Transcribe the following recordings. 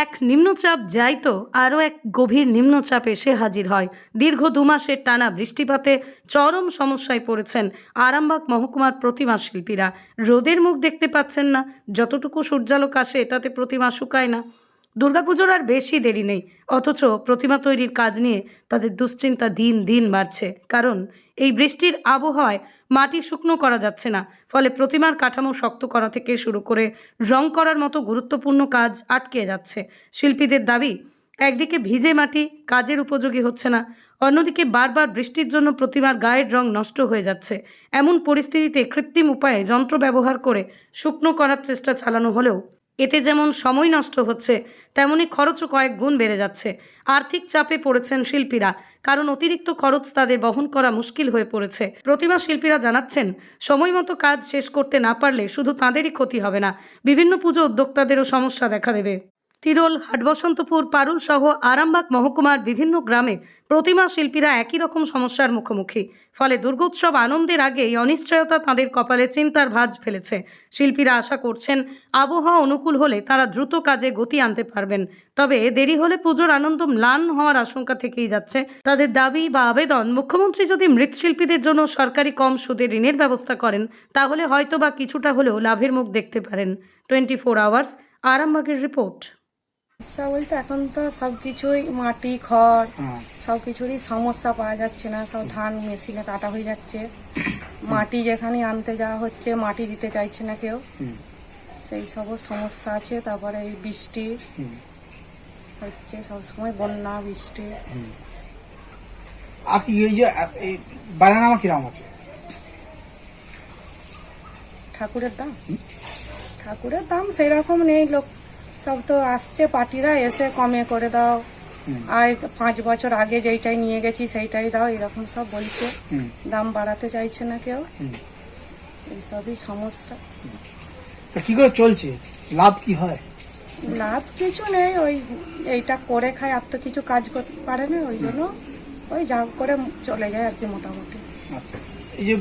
এক নিম্নচাপ যাই তো আরও এক গভীর নিম্নচাপ এসে হাজির হয়। দীর্ঘ দু মাসের টানা বৃষ্টিপাতে চরম সমস্যায় পড়েছেন আরামবাগ মহকুমার প্রতিমা শিল্পীরা। রোদের মুখ দেখতে পাচ্ছেন না, যতটুকু সূর্যালোক আসে তাতে প্রতিমা শুকায় না। দুর্গাপুজোর আর বেশি দেরি নেই। অথচ প্রতিমা তৈরির কাজ নিয়ে তাদের দুশ্চিন্তা দিন দিন বাড়ছে। কারণ এই বৃষ্টির আবহাওয়ায় মাটি শুকনো করা যাচ্ছে না। ফলে প্রতিমার কাঠামো শক্ত করা থেকে শুরু করে রং করার মতো গুরুত্বপূর্ণ কাজ আটকে যাচ্ছে। শিল্পীদের দাবি, একদিকে ভিজে মাটি কাজের উপযোগী হচ্ছে না, অন্যদিকে বারবার বৃষ্টির জন্য প্রতিমার গায়ের রং নষ্ট হয়ে যাচ্ছে। এমন পরিস্থিতিতে কৃত্রিম উপায়ে যন্ত্র ব্যবহার করে শুকনো করার চেষ্টা চালানো হলেও এতে যেমন সময় নষ্ট হচ্ছে, তেমনি খরচও কয়েক গুণ বেড়ে যাচ্ছে। আর্থিক চাপে পড়েছেন শিল্পীরা, কারণ অতিরিক্ত খরচ তাদের বহন করা মুশকিল হয়ে পড়েছে। প্রতিমা শিল্পীরা জানাচ্ছেন, সময় মতো কাজ শেষ করতে না পারলে শুধু তাঁদেরই ক্ষতি হবে না, বিভিন্ন পুজো উদ্যোক্তাদেরও সমস্যা দেখা দেবে। তিরোল, হাটবসন্তপুর, পারুল সহ আরামবাগ মহকুমার বিভিন্ন গ্রামে প্রতিমা শিল্পীরা একই রকম সমস্যার মুখোমুখি। ফলে দুর্গোৎসব আনন্দের আগেই অনিশ্চয়তা তাদের কপালে চিন্তার ভাঁজ ফেলেছে। শিল্পীরা আশা করছেন, আবহাওয়া অনুকূল হলে তারা দ্রুত কাজে গতি আনতে পারবেন। তবে দেরি হলে পুজোর আনন্দ ম্লান হওয়ার আশঙ্কা থেকেই যাচ্ছে। তাদের দাবি বা আবেদন, মুখ্যমন্ত্রী যদি মৃৎশিল্পীদের জন্য সরকারি কম সুদে ঋণের ব্যবস্থা করেন, তাহলে হয়তো বা কিছুটা হলেও লাভের মুখ দেখতে পারেন। টোয়েন্টি ফোর আওয়ার্স, আরামবাগের রিপোর্ট। সমস্যা বলতে এখন তো সব কিছুই মাটি খড় হ্যাঁ। সব কিছুরই সমস্যা পাওয়া যাচ্ছে না। সব ধান মেশিনে কাটা হয়ে যাচ্ছে। মাটি যেখানে আনতে যাওয়া হচ্ছে মাটি দিতে চাইছে না কেউ। সেই সব সমস্যা আছে। তারপরে এই বৃষ্টি হচ্ছে সবসময় বন্যা বৃষ্টি। আর কি এই যে এই বানানামা আছে? ঠাকুরের দাম? ঠাকুরের দাম সেই রকম নেই। লোক সব তো আসছে পার্টিরা এসে কমে করে দাও। আর পাঁচ বছর আগে যেইটাই নিয়ে গেছি সেইটাই দাও এরকম সব বলছে। দাম বাড়াতে চাইছে না কেউ। এইসবই সমস্যা। তা কি করে চলছে? লাভ কি হয়? লাভ কিছু নেই ওই এইটা করে খায় আর তো কিছু কাজ করতে পারে না ওই জন্য ওই যা করে চলে যায় আর কি মোটামুটি। আচ্ছা আচ্ছা। এই যে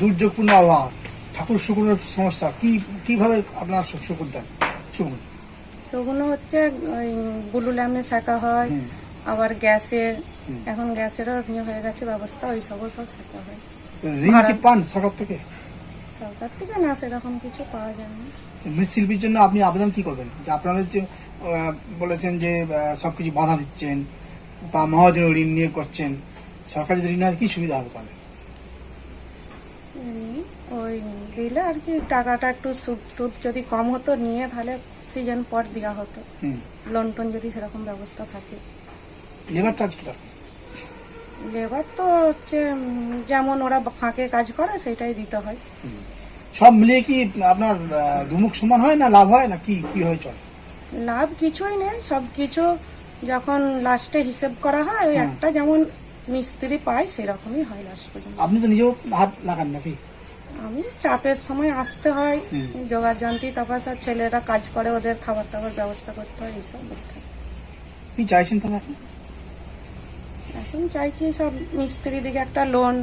দুর্যোগপূর্ণ আবহাওয়া ঠাকুর শুকুরের সমস্যা কি কীভাবে আপনার শুকুর দেন? শুকুন সেগুলো হচ্ছে ওই বুলু ল্যামে শেখা হয় আবার গ্যাসের এখন গ্যাসেরও ইয়ে হয়ে গেছে ব্যবস্থা ওই সবও সব শেখা হয়। ঋণ কি পান সরকার থেকে? সরকার থেকে না সেরকম কিছু পাওয়া যায় না। মৃৎশিল্পীর জন্য আপনি আবেদন কি করবেন? যে আপনাদের যে বলেছেন যে আহ, সবকিছু বাধা দিচ্ছেন বা মহাজন ঋণ নিয়ে করছেন সরকার যদি ঋণ কি সুবিধা হবে তাহলে? ওই দিলে আর কি টাকাটা একটু সুদ যদি কম হতো নিয়ে তাহলে সিজন পর দেওয়া হতো। হুম। লোন টোন যদি সেরকম ব্যবস্থা থাকে। লেবার চার্জ কীরকম লেবার তো হচ্ছে যেমন ওরা ফাঁকে কাজ করে সেটাই দিতে হয়। সব মিলিয়ে কি আপনার দুমুখ সমান হয় না লাভ হয় না? কি কি হয় চলে? লাভ কিছুই নেই সব কিছু যখন লাস্টে হিসেব করা হয় ওই একটা যেমন মিস্ত্রি পায় সেরকমই হয় লাস্ট পর্যন্ত। আপনি তো নিজেও হাত লাগান নাকি? আমি চাপের সময় আসতে হয়। জোগাড় তারপর সব ছেলেরা কাজ করে ওদের খাবার টাবার ব্যবস্থা করতে হয় এইসব কি চাইছেন তাহলে এখন চাইছি সব মিস্ত্রি দিকে একটা লোন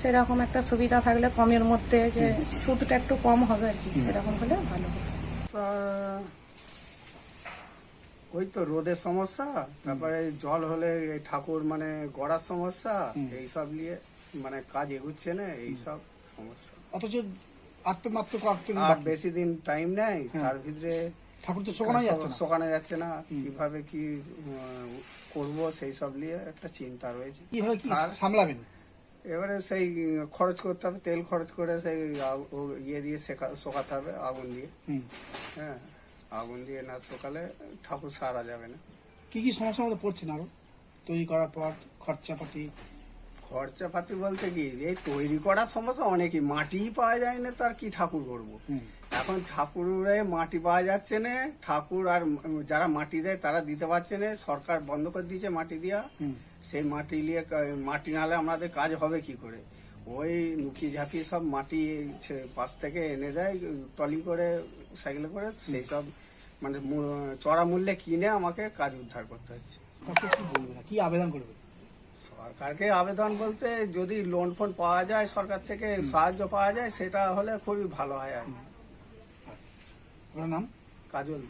সেরকম একটা সুবিধা থাকলে কমের মধ্যে যে সুদটা একটু কম হবে আর কি সেরকম হলে ভালো হবে ওই তো রোদের সমস্যা তারপরে জল হলে এই ঠাকুর মানে গড়ার সমস্যা এই সব নিয়ে মানে কাজ এগুচ্ছে না এই সব সমস্যা অথচ আর তো মাত্র কয়েকটা আর বেশি দিন টাইম নেই হ্যাঁ। তার ভিতরে ঠাকুর তো শোকানো যাচ্ছে শোকানো যাচ্ছে না কীভাবে কি করব সেই সব নিয়ে একটা চিন্তা রয়েছে। কীভাবে কি সামলাবেন? এবারে সেই খরচ করতে হবে তেল খরচ করে সেই ইয়ে দিয়ে শোকাতে হবে আগুন দিয়ে। হ্যাঁ আগুন দিয়ে না শোকালে ঠাকুর সারা যাবে না। কি কি সমস্যার মধ্যে পড়ছেন আরও? তৈরি করার পর খরচাপাতি খরচাপাতি বলতে কি এই তৈরি করার সমস্যা অনেকই মাটি পাওয়া যায় না তার কি ঠাকুর করব? এখন ঠাকুরে মাটি পাওয়া যাচ্ছে না ঠাকুর আর যারা মাটি দেয় তারা দিতে পারছে না সরকার বন্ধ করে দিয়েছে মাটি দিয়া সেই মাটি নিয়ে মাটি নালে আমাদের কাজ হবে কি করে? ওই নুকি ঝাঁকি সব মাটি পাশ থেকে এনে দেয় টলি করে সাইকেলে করে সেই সব মানে চড়া মূল্যে কিনে আমাকে কাজ উদ্ধার করতে হচ্ছে। কি আবেদন করবেন সরকারকে আবেদন বলতে যদি লোন ফোন পাওয়া যায় সরকার থেকে সাহায্য পাওয়া যায় সেটা হলে খুবই ভালো হয় আর নাম? কাজল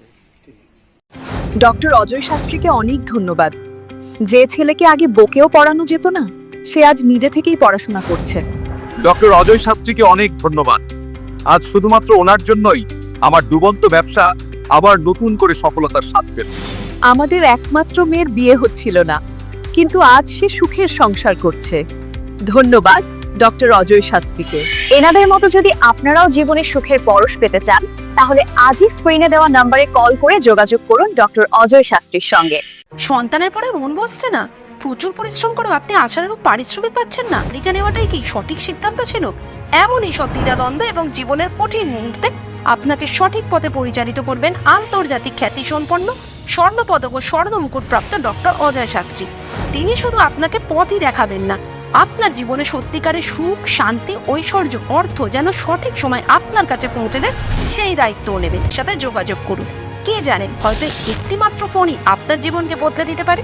ডক্টর অজয় শাস্ত্রীকে অনেক ধন্যবাদ। যে ছেলেকে আগে বকেও পড়ানো যেত না সে আজ নিজে থেকেই পড়াশোনা করছে। ডক্টর অজয় শাস্ত্রীকে অনেক ধন্যবাদ। আজ শুধুমাত্র ওনার জন্যই আমার ডুবন্ত ব্যবসা আবার নতুন করে সফলতার স্বাদ পেল। আমাদের একমাত্র মেয়ের বিয়ে হচ্ছিল না। কিন্তু আজ সে সুখের সংসার করছে। ধন্যবাদ, ডক্টর অজয় শাস্ত্রীকে। এনাদের মতো যদি আপনারাও জীবনে সুখের পরশ পেতে চান, তাহলে আজই স্ক্রিনে দেওয়া নম্বরে কল করে যোগাযোগ করুন ডক্টর অজয় শাস্ত্রীর সঙ্গে। সন্তানের পরে মন বসছে না? প্রচুর পরিশ্রম করেও আপনি আশানুরূপ পারিশ্রমিক পাচ্ছেন না? রিটা নেওয়াটাই কি সঠিক সিদ্ধান্ত ছিল? এমনই সব দ্বিধাদ্বন্দ্ব এবং জীবনের কঠিন মুহূর্তে আপনাকে সঠিক পথে পরিচালিত করবেন আন্তর্জাতিক খ্যাতি সম্পন্ন স্বর্ণপদক ও স্বর্ণ মুকুটপ্রাপ্ত ডক্টর অজয় শাস্ত্রী। তিনি শুধু আপনাকে পথই দেখাবেন না, আপনার জীবনে সত্যিকারের সুখ, শান্তি, ঐশ্বর্য, অর্থ যেন সঠিক সময় আপনার কাছে পৌঁছে দেয় সেই দায়িত্বও নেবেন। সাথে যোগাযোগ করুন। কে জানেন হয়তো একটিমাত্র ফোনই আপনার জীবনকে বদলে দিতে পারে।